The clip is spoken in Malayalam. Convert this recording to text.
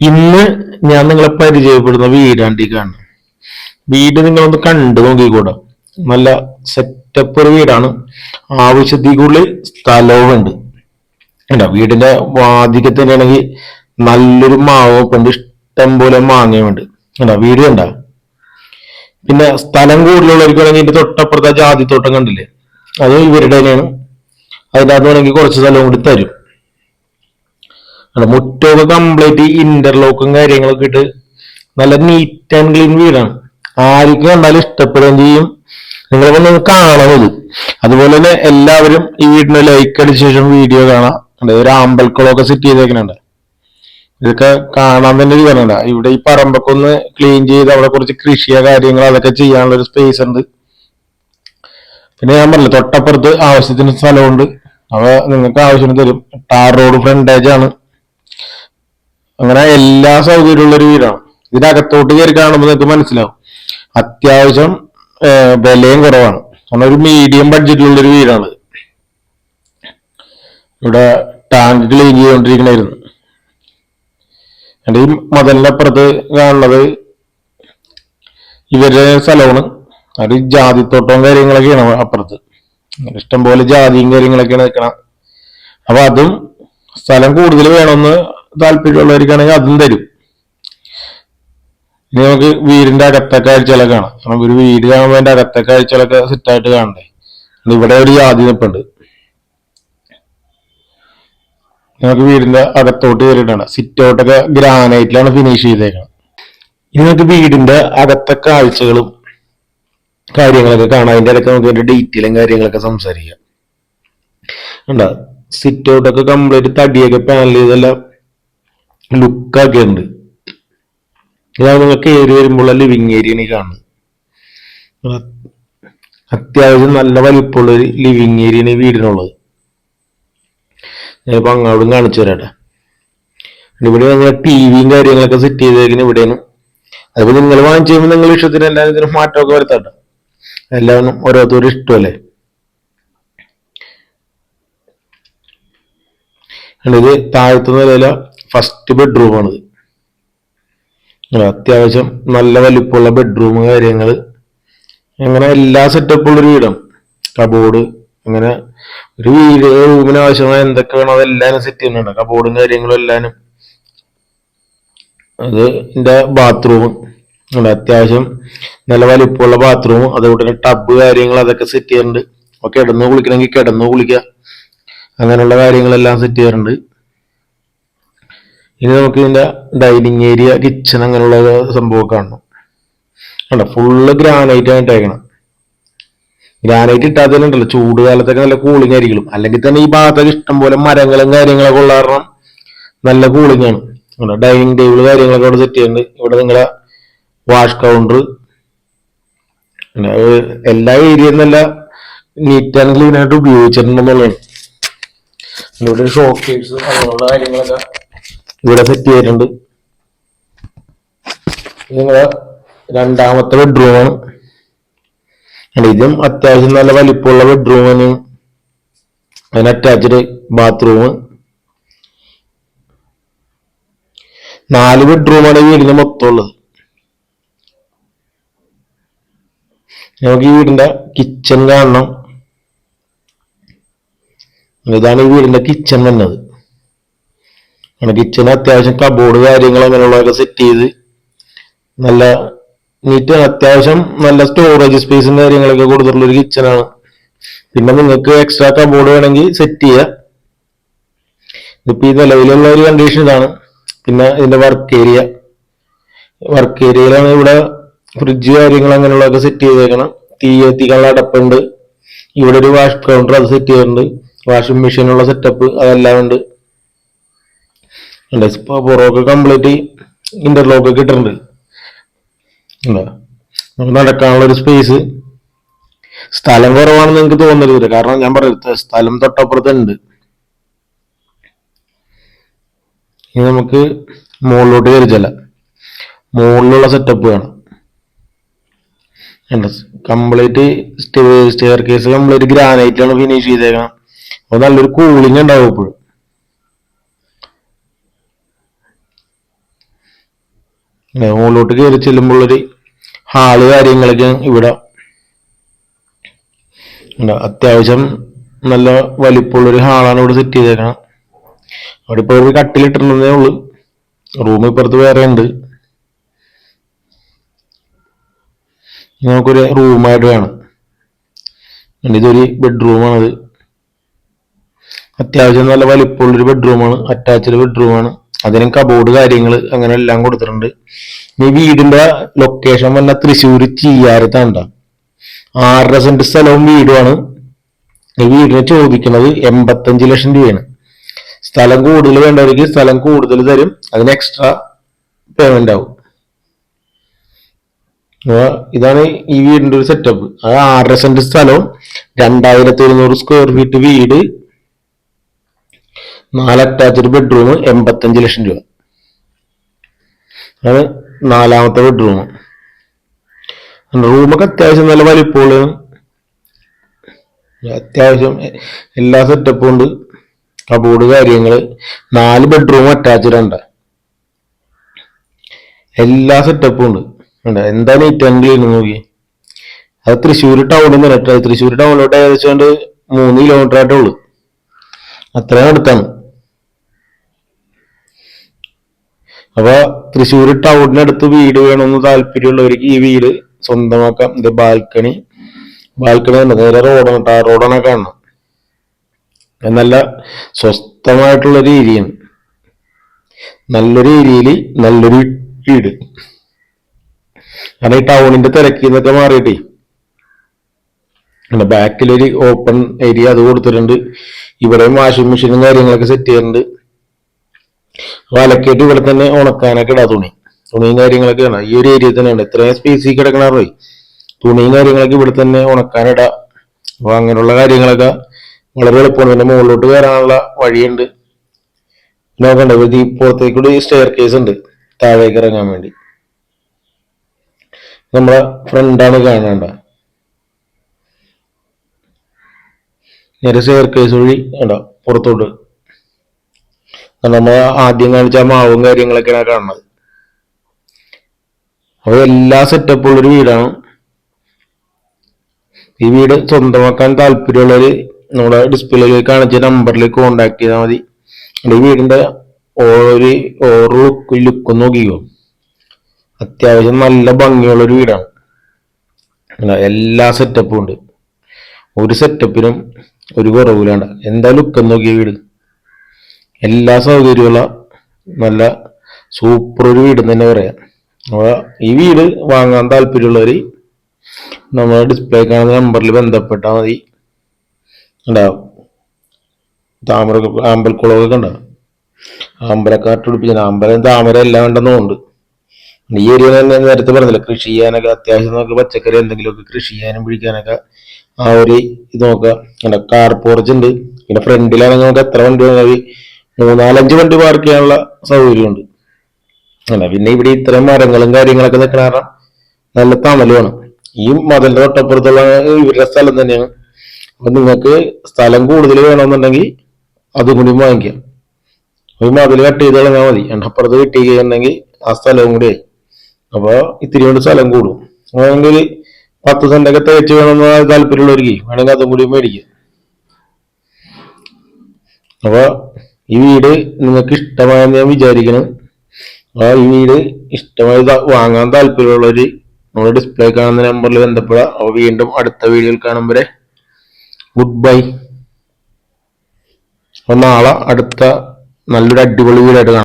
ഇന്ന് ഞാൻ നിങ്ങളെ പരിചയപ്പെടുന്ന വീടാണ്ടി കാണുന്നത് വീട് നിങ്ങളൊന്ന് കണ്ടു നോക്കിക്കൂടാ. നല്ല സെറ്റപ്പ് ഒരു വീടാണ്. ആവശ്യത്തിൽ കൂടുതൽ സ്ഥലവും ഉണ്ട് കണ്ടോ വീടിന്റെ വാതിക്കെ തന്നെയാണെങ്കിൽ നല്ലൊരു മാവുണ്ട് ഇഷ്ടം പോലെ മാങ്ങയുണ്ട്. അല്ല വീട് കണ്ട? പിന്നെ സ്ഥലം കൂടുതലുള്ളവർക്കാണെങ്കിൽ ഇതിന്റെ തൊട്ടപ്പുറത്തെ ജാതിത്തോട്ടം കണ്ടില്ലേ? അത് ഇവരുടെ തന്നെയാണ് അതിനകത്ത് വേണമെങ്കിൽ കുറച്ച് സ്ഥലവും കൂടി തരും. അല്ല മുറ്റമൊക്കെ കംപ്ലീറ്റ് ഇന്റർലോക്കും കാര്യങ്ങളൊക്കെ ഇട്ട് നല്ല നീറ്റ് ആൻഡ് ക്ലീൻ വീടാണ് ആർക്ക് കണ്ടാലും ഇഷ്ടപ്പെടുകയും ചെയ്യും. നിങ്ങൾ വന്ന് കാണണം അതുപോലെ തന്നെ എല്ലാവരും ഈ വീടിന് ലൈക്ക് അടിച്ച ശേഷം വീഡിയോ കാണാം. ഒരു അമ്പൽക്കുളമൊക്കെ സെറ്റ് ചെയ്തേക്കുന്നുണ്ട്. ഇതൊക്കെ കാണാൻ തന്നെ ഒരു കാര്യമുണ്ട് ഇവിടെ ഈ പറമ്പൊക്കെ ഒന്ന് ക്ലീൻ ചെയ്ത് അവിടെ കുറച്ച് കൃഷിയോ കാര്യങ്ങൾ അതൊക്കെ ചെയ്യാനുള്ള ഒരു സ്പേസ് ഉണ്ട്. പിന്നെ ഞാൻ പറഞ്ഞില്ല തൊട്ടപ്പുറത്ത് ആവശ്യത്തിന് സ്ഥലമുണ്ട്. അവ നിങ്ങൾക്ക് ആവശ്യത്തിന് തരും. ടാർ റോഡ് ഫ്രണ്ടേജ് ആണ്. അങ്ങനെ എല്ലാ സൗകര്യമുള്ള ഒരു വീടാണ്. ഇതിനകത്തോട്ട് കയറി കാണുമ്പോൾ നിങ്ങൾക്ക് മനസ്സിലാവും. അത്യാവശ്യം വിലയും കുറവാണ്. കാരണം ഒരു മീഡിയം ബഡ്ജറ്റിലുള്ള ഒരു വീടാണ് ഇവിടെ ടാങ്ക് ക്ലീൻ ചെയ്തുകൊണ്ടിരിക്കണായിരുന്നു എന്റെ ഈ മതിലിന്റെ അപ്പുറത്ത് കാണുന്നത് ഇവരുടെ സ്ഥലമാണ്. അത് ജാതിത്തോട്ടവും കാര്യങ്ങളൊക്കെയാണ് അപ്പുറത്ത്. ഇഷ്ടംപോലെ ജാതിയും കാര്യങ്ങളൊക്കെയാണ് നിൽക്കണം അപ്പൊ അതും സ്ഥലം കൂടുതൽ വേണമെന്ന് താല്പര്യമുള്ളവർക്കാണെങ്കിൽ അതും തരും. ഇനി നമുക്ക് വീടിന്റെ അകത്തെ കാഴ്ചകളൊക്കെ കാണാം. കാരണം ഒരു വീട് കാണുമ്പോൾ അതിന്റെ അകത്തെ കാഴ്ചകളൊക്കെ സെറ്റായിട്ട് കാണണ്ടേ? ഇവിടെ ഒരു ജാതി നിപ്പുണ്ട്. നമുക്ക് വീടിന്റെ അകത്തോട്ട് കയറിയിട്ടാണ്. സിറ്റ് ഔട്ടൊക്കെ ഗ്രാനൈറ്റിലാണ് ഫിനിഷ് ചെയ്തേക്കുന്നത് ഇനി നമുക്ക് വീടിന്റെ അകത്തെ കാഴ്ചകളും കാര്യങ്ങളൊക്കെ കാണാം. അതിന്റെ ഇടയ്ക്ക് നമുക്ക് അതിന്റെ ഡീറ്റെയിലും കാര്യങ്ങളൊക്കെ സംസാരിക്കാം. ഉണ്ടാ സിറ്റ് ഔട്ടൊക്കെ കംപ്ലീറ്റ് തടിയൊക്കെ പാനൽ ചെയ്തെല്ലാം ലുക്കൊക്കെ ഉണ്ട് ഇതാണ് നിങ്ങൾക്ക് ഏറി വരുമ്പോൾ ലിവിങ് ഏരിയയാണ് ഈ കാണുന്നത്. അത്യാവശ്യം നല്ല വലിപ്പമുള്ള ഒരു ലിവിങ് ഏരിയയാണ് വീടിനുള്ളത്. ഞാനിപ്പോ അങ്ങോട്ടും കാണിച്ചു തരാട്ടെ ഇവിടെ നിങ്ങൾ ടി വിയും കാര്യങ്ങളൊക്കെ സെറ്റ് ചെയ്തേക്കുന്ന ഇവിടെയാണ്. അതിപ്പോ നിങ്ങൾ വാങ്ങിച്ചു കഴിയുമ്പോൾ നിങ്ങൾ ഇഷ്ടത്തിന് എല്ലാവരും ഇതിന് മാറ്റമൊക്കെ വരുത്താട്ടെ എല്ലാവരും ഓരോരുത്തരും ഇഷ്ടമല്ലേ? ഇത് താഴത്തെ ഫസ്റ്റ് ബെഡ്റൂമാണിത് അത്യാവശ്യം നല്ല വലിപ്പമുള്ള ബെഡ്റൂം കാര്യങ്ങൾ അങ്ങനെ എല്ലാ സെറ്റപ്പുള്ളൊരു വീടാണ്. കബോർഡ് അങ്ങനെ ഒരു വീട് റൂമിന് ആവശ്യമായ എന്തൊക്കെ വേണം അതെല്ലാം സെറ്റ് ചെയ്യുന്നുണ്ട്. കബോർഡും കാര്യങ്ങളും എല്ലാനും. അത് എന്റെ ബാത്റൂം അത്യാവശ്യം നല്ല വലിപ്പമുള്ള ബാത്റൂം അതുകൊണ്ട് തന്നെ ടബ് കാര്യങ്ങൾ അതൊക്കെ സെറ്റ് ചെയ്യാറുണ്ട്. അപ്പൊ കിടന്നു കുളിക്കണമെങ്കിൽ കിടന്നു കുളിക്കുക. അങ്ങനെയുള്ള കാര്യങ്ങളെല്ലാം സെറ്റ് ചെയ്യാറുണ്ട്. ഇനി നമുക്ക് ഇതിന്റെ ഡൈനിങ് ഏരിയ കിച്ചൺ അങ്ങനെയുള്ള സംഭവമൊക്കെ കാണണം. അല്ല ഫുള്ള് ഗ്രാനൈറ്റ് ആയിട്ടേക്കണം ഗ്രാനൈറ്റ് ഇട്ടാൽ തന്നെ ഉണ്ടല്ലോ ചൂട് കാലത്തൊക്കെ നല്ല കൂളിംഗ് ആയിരിക്കും. അല്ലെങ്കിൽ തന്നെ ഈ ഭാഗത്തൊക്കെ ഇഷ്ടംപോലെ മരങ്ങളും കാര്യങ്ങളൊക്കെ ഉള്ള കാരണം നല്ല കൂളിംഗ് ആണ്. ഡൈനിങ് ടേബിൾ കാര്യങ്ങളൊക്കെ അവിടെ സെറ്റ് ചെയ്യുന്നുണ്ട്. ഇവിടെ നിങ്ങളെ വാഷ് കൗണ്ടർ എല്ലാ ഏരിയയും നല്ല നീറ്റ് ആൻഡ് ക്ലീൻ ആയിട്ട് ഉപയോഗിച്ചിട്ടുണ്ടെന്നുള്ളതാണ്. ഇവിടെ ഷോക്കേഴ്സ് അങ്ങനെയുള്ള കാര്യങ്ങളൊക്കെ ഇവിടെ സെറ്റ് ചെയ്തിട്ടുണ്ട്. നിങ്ങളെ രണ്ടാമത്തെ ബെഡ്റൂമാണ് ഇതും അത്യാവശ്യം നല്ല വലിപ്പമുള്ള ബെഡ്റൂമാണ് അതിന് അറ്റാച്ച്ഡ് ബാത്റൂം നാല് ബെഡ്റൂമാണ് വീടിന് മൊത്തം ഉള്ളത്. നമുക്ക് ഈ വീടിന്റെ കിച്ചൺ കാണണം. ഇതാണ് ഈ വീടിന്റെ കിച്ചൺ വന്നത്. കിച്ചൺ അത്യാവശ്യം കബോർഡ് കാര്യങ്ങൾ അങ്ങനെയുള്ളതൊക്കെ സെറ്റ് ചെയ്ത് നല്ല നീറ്റ് അത്യാവശ്യം നല്ല സ്റ്റോറേജ് സ്പേസും കാര്യങ്ങളൊക്കെ കൊടുത്തിട്ടുള്ള ഒരു കിച്ചണാണ് പിന്നെ നിങ്ങൾക്ക് എക്സ്ട്രാ കബോർഡ് വേണമെങ്കിൽ സെറ്റ് ചെയ്യാം. ഇതിപ്പോ ഈ നിലവിലുള്ള ഒരു കണ്ടീഷൻ ഇതാണ്. പിന്നെ ഇതിന്റെ വർക്ക് ഏരിയ വർക്ക് ഏരിയയിലാണ് ഇവിടെ ഫ്രിഡ്ജ് കാര്യങ്ങൾ അങ്ങനെയുള്ളതൊക്കെ സെറ്റ് ചെയ്തേക്കണം. തീ എത്തിക്കാനുള്ള അടപ്പുണ്ട്. ഇവിടെ ഒരു വാഷ് കൗണ്ടർ അത് സെറ്റ് ചെയ്തിട്ടുണ്ട്. വാഷിംഗ് മെഷീനുള്ള സെറ്റപ്പ് അതെല്ലാം ഉണ്ട്. പുറമൊക്കെ കംപ്ലീറ്റ് ഇന്റർലോക്ക് ഒക്കെ നമുക്ക് നടക്കാനുള്ള ഒരു സ്പേസ് സ്ഥലം കുറവാണെന്ന് നിങ്ങൾക്ക് തോന്നരുത്. കാരണം ഞാൻ പറയുന്നത് സ്ഥലം തൊട്ടപ്പുറത്ത് ഉണ്ട്. ഇനി നമുക്ക് മുകളിലോട്ട് കയറിച്ചല്ല മുകളിലുള്ള സെറ്റപ്പ് വേണം. Complete staircase complete granite ആണ് ഫിനിഷ് ചെയ്തേക്കണം അപ്പൊ നല്ലൊരു കൂളിംഗ് ഉണ്ടാവും എപ്പോഴും മുകളിലോട്ട് കയറി ചെല്ലുമ്പോഴൊരു ഹാൾ കാര്യങ്ങളൊക്കെ ഇവിടെ. അത്യാവശ്യം നല്ല വലിപ്പമുള്ളൊരു ഹാളാണ് ഇവിടെ സെറ്റ് ചെയ്തേക്കണം. അവിടെ ഇപ്പോൾ ഒരു കട്ടിലിട്ടിട്ടുള്ളതേ ഉള്ളൂ. റൂം ഇപ്പുറത്ത് വേറെ ഉണ്ട്. നമുക്കൊരു റൂമായിട്ട് വേണം. ഇതൊരു ബെഡ്റൂമാണത് അത്യാവശ്യം നല്ല വലിപ്പമുള്ളൊരു ബെഡ്റൂമാണ് അറ്റാച്ച്ഡ് ബെഡ്റൂമാണ് അതിനും കബോർഡ് കാര്യങ്ങൾ അങ്ങനെ എല്ലാം കൊടുത്തിട്ടുണ്ട്. ഈ വീടിന്റെ ലൊക്കേഷൻ വന്ന തൃശ്ശൂർ ചീയാരത്താണ്ട ആറര സെന്റ് സ്ഥലവും വീടുമാണ്. ഈ വീടിന് ചോദിക്കുന്നത് എൺപത്തഞ്ച് ലക്ഷം രൂപയാണ്. സ്ഥലം കൂടുതൽ വേണ്ടവർക്ക് സ്ഥലം കൂടുതൽ തരും. അതിന് എക്സ്ട്രാ പേയ്മെന്റ് ആവും. ഇതാണ് ഈ വീടിന്റെ ഒരു സെറ്റപ്പ് അത് ആറര സെന്റ് സ്ഥലവും രണ്ടായിരത്തി ഒരുന്നൂറ് സ്ക്വയർ ഫീറ്റ് വീട് നാല് അറ്റാച്ച്ഡ് ബെഡ്റൂം എൺപത്തഞ്ച് ലക്ഷം രൂപ. അതാണ് നാലാമത്തെ ബെഡ്റൂം റൂമൊക്കെ അത്യാവശ്യം നല്ല വലിപ്പമുള്ള അത്യാവശ്യം എല്ലാ സെറ്റപ്പും ഉണ്ട്. കബോർഡ് കാര്യങ്ങൾ നാല് ബെഡ്റൂം അറ്റാച്ച്ഡ് ഉണ്ട് എല്ലാ സെറ്റപ്പും ഉണ്ട്. ഉണ്ട് എന്താണ് ഈ ചെയ്യുന്നത് നോക്കി അത് തൃശ്ശൂർ ടൗണിൽ നിന്ന് തൃശ്ശൂർ ടൗണിലോട്ട് ഏകദേശം മൂന്ന് കിലോമീറ്റർ ആയിട്ടേ ഉള്ളൂ. അത്രയും അടുത്താണ്. അപ്പൊ തൃശ്ശൂർ ടൗണിനടുത്ത് വീട് വേണമെന്ന് താല്പര്യമുള്ളവർക്ക് ഈ വീട് സ്വന്തമാക്കാം. ഇത് ബാൽക്കണി. ബാൽക്കണി തന്നെ നേരെ റോഡാണ് ടാർ റോഡാണ് കാണണം നല്ല സ്വസ്ഥമായിട്ടുള്ളൊരു ഏരിയയാണ് നല്ലൊരു ഏരിയയിൽ നല്ലൊരു വീട്. കാരണം ഈ ടൗണിന്റെ തിരക്കിൽ നിന്നൊക്കെ മാറിയിട്ടേ. ബാക്കിലൊരു ഓപ്പൺ ഏരിയ അത് കൊടുത്തിട്ടുണ്ട്. ഇവിടെയും വാഷിംഗ് മെഷീനും കാര്യങ്ങളൊക്കെ സെറ്റ് ചെയ്യുന്നുണ്ട് അപ്പൊ അലക്കേറ്റ് ഇവിടെ തന്നെ ഉണക്കാനൊക്കെ ഇടാ തുണി. തുണിയും കാര്യങ്ങളൊക്കെ ആണ് ഈ ഒരു ഏരിയ തന്നെയാണ്. ഇത്രയും സ്പേസിൽ കിടക്കണേ തുണിയും കാര്യങ്ങളൊക്കെ ഇവിടെ തന്നെ ഉണക്കാനിടാ അപ്പൊ അങ്ങനെയുള്ള കാര്യങ്ങളൊക്കെ വളരെ എളുപ്പമാണ്. പിന്നെ മുകളിലോട്ട് കയറാനുള്ള വഴിയുണ്ട്. നോക്കണ്ട ഈ പുറത്തേക്കൂടി സ്റ്റെയർ കേസ് ഉണ്ട്. താഴേക്ക് ഇറങ്ങാൻ വേണ്ടി. നമ്മളെ ഫ്രണ്ടാണ് കാണേണ്ട. നേരെ സ്റ്റെയർ കേസ് വഴി ഉണ്ടോ പുറത്തോട്ട്. നമ്മൾ ആദ്യം കാണിച്ച മാവും കാര്യങ്ങളൊക്കെയാണ് കാണുന്നത്. അപ്പൊ എല്ലാ സെറ്റപ്പും ഉള്ളൊരു വീടാണ്. ഈ വീട് സ്വന്തമാക്കാൻ താല്പര്യമുള്ളവര് നമ്മുടെ ഡിസ്പ്ലേയിൽ കാണിച്ച നമ്പറിൽ കോണ്ടാക്ട് ചെയ്താൽ മതി. ഈ വീടിന്റെ ഓരോ ഓരോ ലുക്ക് ലുക്കും നോക്കിക്കോ. അത്യാവശ്യം നല്ല ഭംഗിയുള്ളൊരു വീടാണ്. എല്ലാ സെറ്റപ്പും ഉണ്ട്. ഒരു സെറ്റപ്പിനും ഒരു കുറവില്ലാണ്ട എന്താ ലുക്ക് നോക്കിയ വീട്? എല്ലാ സൗകര്യമുള്ള നല്ല സൂപ്പർ ഒരു വീട് തന്നെ പറയാം. അപ്പോൾ ഈ വീട് വാങ്ങാൻ താല്പര്യമുള്ളവർ നമ്മുടെ ഡിസ്പ്ലേ കാണുന്ന നമ്പറിൽ ബന്ധപ്പെട്ടാൽ മതി. ഉണ്ടാവും താമര ആമ്പൽക്കുളമൊക്കെ ഉണ്ടാവും ആമ്പലക്കാട്ട് പിടിപ്പിച്ചാൽ ആമ്പലം താമര എല്ലാം ഉണ്ടെന്നുണ്ട് ഈ ഏരിയ തന്നെ നേരത്തെ പറഞ്ഞില്ല കൃഷി ചെയ്യാനൊക്കെ അത്യാവശ്യം നമുക്ക് പച്ചക്കറി എന്തെങ്കിലുമൊക്കെ കൃഷി ചെയ്യാനും പിടിക്കാനൊക്കെ ആ ഒരു ഇത് നോക്കുക കാർ പോർച്ച് ഉണ്ട്. പിന്നെ ഫ്രണ്ടിലാണെങ്കിൽ നമുക്ക് എത്ര വണ്ടി വേണമെങ്കിൽ മൂന്നാലഞ്ച് വണ്ടി പാർക്ക് ചെയ്യാനുള്ള സൗകര്യമുണ്ട്. അല്ല പിന്നെ ഇവിടെ ഇത്രയും മരങ്ങളും കാര്യങ്ങളൊക്കെ നിൽക്കണ കാരണം നല്ല തണലുമാണ്. ഈ മതിലിന്റെ തൊട്ടപ്പുറത്തുള്ള ഇവരുടെ സ്ഥലം തന്നെയാണ്. അപ്പൊ നിങ്ങൾക്ക് സ്ഥലം കൂടുതൽ വേണമെന്നുണ്ടെങ്കിൽ അതും കൂടി വാങ്ങിക്കാം. ഒരു മതിൽ കട്ട് ചെയ്ത് കളഞ്ഞാൽ മതി. എണ്ണപ്പുറത്ത് കെട്ടി കഴിഞ്ഞിട്ടുണ്ടെങ്കിൽ ആ സ്ഥലവും കൂടി ആയി. അപ്പൊ ഇത്തിരി കൊണ്ട് സ്ഥലം കൂടും. വേണമെങ്കിൽ പത്ത് സെന്റൊക്കെ തേച്ച് വേണമെന്ന് താല്പര്യമുള്ളവർക്ക് വേണമെങ്കിൽ അതും കൂടി മേടിക്കാം. അപ്പൊ ഈ വീട് നിങ്ങൾക്ക് ഇഷ്ടമായെന്ന് ഞാൻ വിചാരിക്കണം ആ ഈ വീട് ഇഷ്ടമായി വാങ്ങാൻ താല്പര്യമുള്ളവർ നമ്മുടെ ഡിസ്പ്ലേ കാണുന്ന നമ്പറിൽ ബന്ധപ്പെടാം അപ്പോൾ വീണ്ടും അടുത്ത വീഡിയോയിൽ കാണും വരെ. ഗുഡ് ബൈ അപ്പോൾ നാളെ അടുത്ത നല്ലൊരു അടിപൊളി വീടായിട്ട് കാണാം.